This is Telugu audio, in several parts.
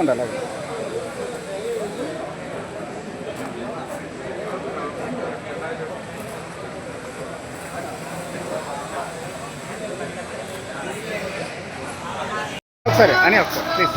ఉండాలి ఒకసారి అని ఒకసారి ప్లీజ్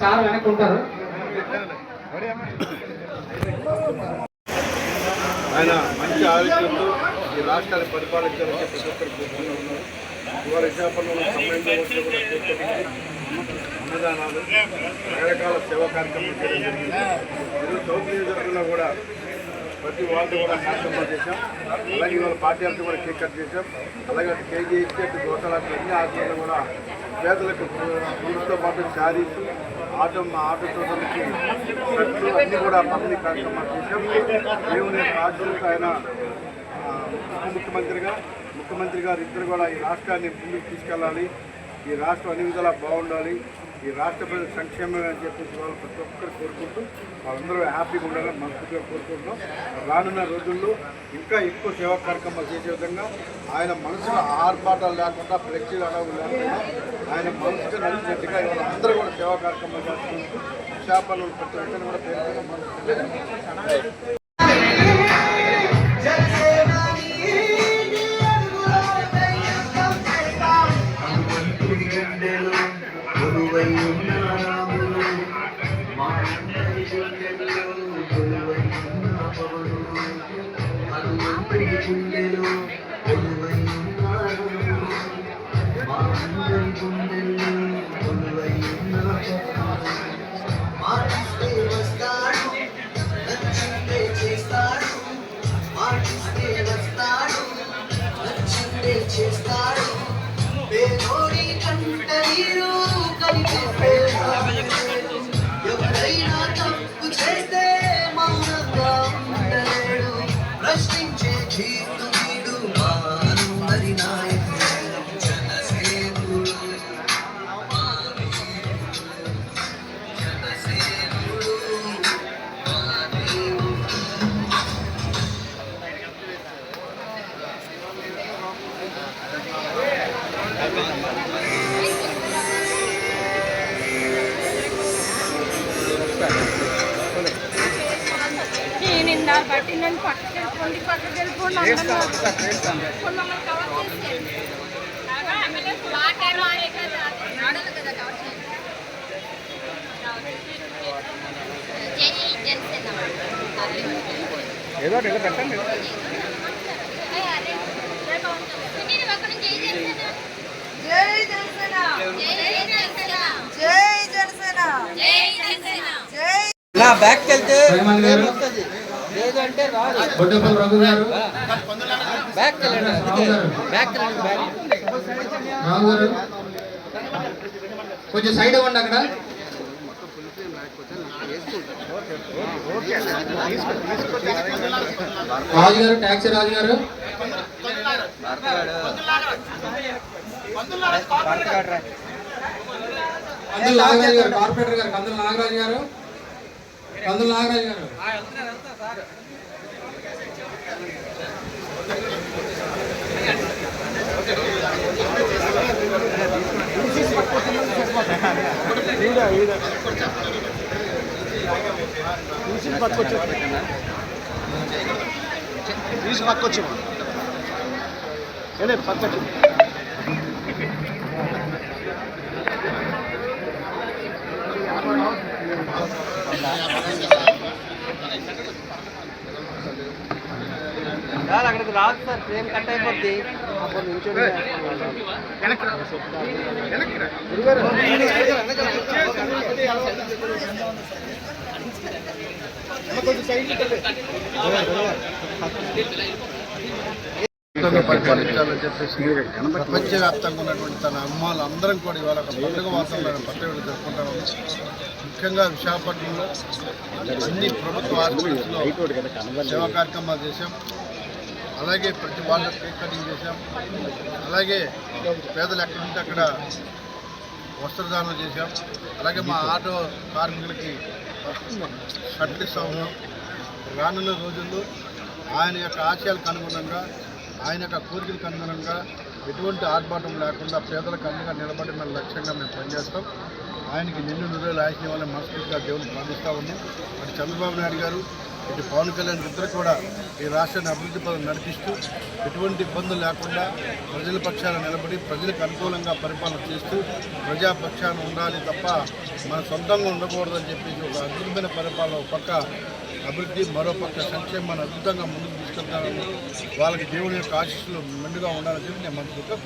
సార్ వెనక్కి ఉంటారు ఆయన మంచి ఆరోగ్యంతో ఈ రాష్ట్రాన్ని పరిపాలించాలని చెప్పి ప్రతి ఒక్కరు కోరుకుంటూ ఉన్నారు. ఇవాళ విశాఖపట్నంలో సమ్మేళన అన్నదానాలు రకరకాల సేవా కార్యక్రమాలు చేయడం జరిగింది. ఈరోజు చౌక్ నియోజకవర్గంలో కూడా ప్రతి వాళ్ళు కూడా కార్యక్రమాలు చేశాం. అలాగే ఇవాళ పార్టీ అంతా కూడా కేక్ కట్ చేశాం. అలాగే అటు కేజీ ఇచ్చి అటు గోసాలకు అన్ని హాస్పిటల్లో కూడా పేదలకు పురుషులతో పాటు శారీస్ ఆటో ఆటో సోదరులకి షర్ట్లు అన్నీ కూడా పంపిణీ కార్యక్రమాలు చేశాం. దేవుని ఆశీస్సులతో ఆయన ఆ, ముఖ్యమంత్రిగా ముఖ్యమంత్రి గారు ఇద్దరు కూడా ఈ రాష్ట్రాన్ని ముందుకు తీసుకెళ్ళాలి. ఈ రాష్ట్రం అన్ని విధాలా బాగుండాలి. ఈ రాష్ట్ర ప్రజల సంక్షేమం అని చెప్పేసి వాళ్ళు ప్రతి ఒక్కరు కోరుకుంటూ వాళ్ళందరూ హ్యాపీగా ఉండాలని మనస్ఫూర్తిగా కోరుకుంటున్నాం. రానున్న రోజుల్లో ఇంకా ఎక్కువ సేవా కార్యక్రమాలు చేసే విధంగా ఆయన మనసులో ఆర్భాటాలు లేకుండా ఫ్లెక్సీలు అడవులు లేకుండా ఆయన మనసుకు నడిచినట్టుగా ఇవాళ అందరూ కూడా సేవా కార్యక్రమాలు చేసుకుంటూ చేపలు ప్రతి ఒక్కరిని కూడా పేరు గుండెలు నేను ఇందా బట్టి నన్ను పక్కకి వెళ్ళిపోండి పక్కకి వెళ్ళిపోండి అందరూ ఇప్పుడు మమ్మల్ని కవర్ చేసేయండి వాటర్ ఆడదు కదా కవర్ చేయండి జై జనసేన ఏదో ఒకటి ఏదో పెట్టండి సునీల్ ఒక్క నుంచి జై జనసేన జై జనసేన జై జై జనసేన జనసేన జై జనసేన జై నా బ్యాక్ వెళ్తే బొడ్డపల్లి రఘు గారు. రావు గారు. కొంచెం సైడ్ ఇవ్వండి అక్కడ. రాజు గారు ట్యాక్సీ రాజు గారు కందుల నాగరాజు గారు కార్పొరేటర్ గారు కందుల నాగరాజు గారు. కందుల నాగరాజు గారు. తీసి పట్టుకొచ్చు పక్కొచ్చు పట్టుకొచ్చు. సార్ అక్కడికి రాదు సార్. ఫ్రేమ్ కట్ అయిపోద్ది. అప్పుడు పరిపాలించాలని చెప్పేసి ప్రపంచవ్యాప్తంగా ఉన్నటువంటి తన అమ్మాలు అందరం కూడా ఇవాళ ఒక పండుగ వాతావరణం పట్టణంలో జరుపుకుంటాము ముఖ్యంగా విశాఖపట్నంలో అన్ని ప్రభుత్వ ఆసుపత్రుల్లో సేవా కార్యక్రమాలు చేశాం. అలాగే ప్రతి వాళ్ళకి కేక్ కటింగ్ చేశాం. అలాగే పేదలు ఎక్కడుంటే అక్కడ వస్త్రదానం చేశాం. అలాగే మా ఆటో కార్మికులకి షట్లు ఇస్తా ఉన్నాం రానున్న రోజుల్లో ఆయన యొక్క ఆశయాలకు అనుగుణంగా ఆయన యొక్క కోరికలకు అనుగుణంగా ఎటువంటి ఆర్భాటం లేకుండా పేదలకు అండగా నిలబడి మన లక్ష్యంగా మేము పనిచేస్తాం. ఆయనకి నిన్ను నువ్వులు ఆశయం వాళ్ళని మనస్ఫూర్తిగా దేవుని ప్రార్థిస్తూ ఉన్నాం. అటు చంద్రబాబు నాయుడు గారు ఇటు పవన్ కళ్యాణ్ ఇద్దరు కూడా ఈ రాష్ట్రాన్ని అభివృద్ధి పదం నడిపిస్తూ ఎటువంటి ఇబ్బందులు లేకుండా ప్రజల పక్షాన నిలబడి ప్రజలకు అనుకూలంగా పరిపాలన చేస్తూ ప్రజాపక్షాన ఉండాలి తప్ప మన సొంతంగా ఉండకూడదని చెప్పేసి ఒక అద్భుతమైన పరిపాలన ఒక పక్క అభివృద్ధి మరోపక్క సంక్షేమాన్ని అద్భుతంగా ముందుకు తీసుకెళ్తానని వాళ్ళకి దేవుని యొక్క ఆశీస్సులు మెండుగా ఉండాలని చెప్పి నేను మనసుగా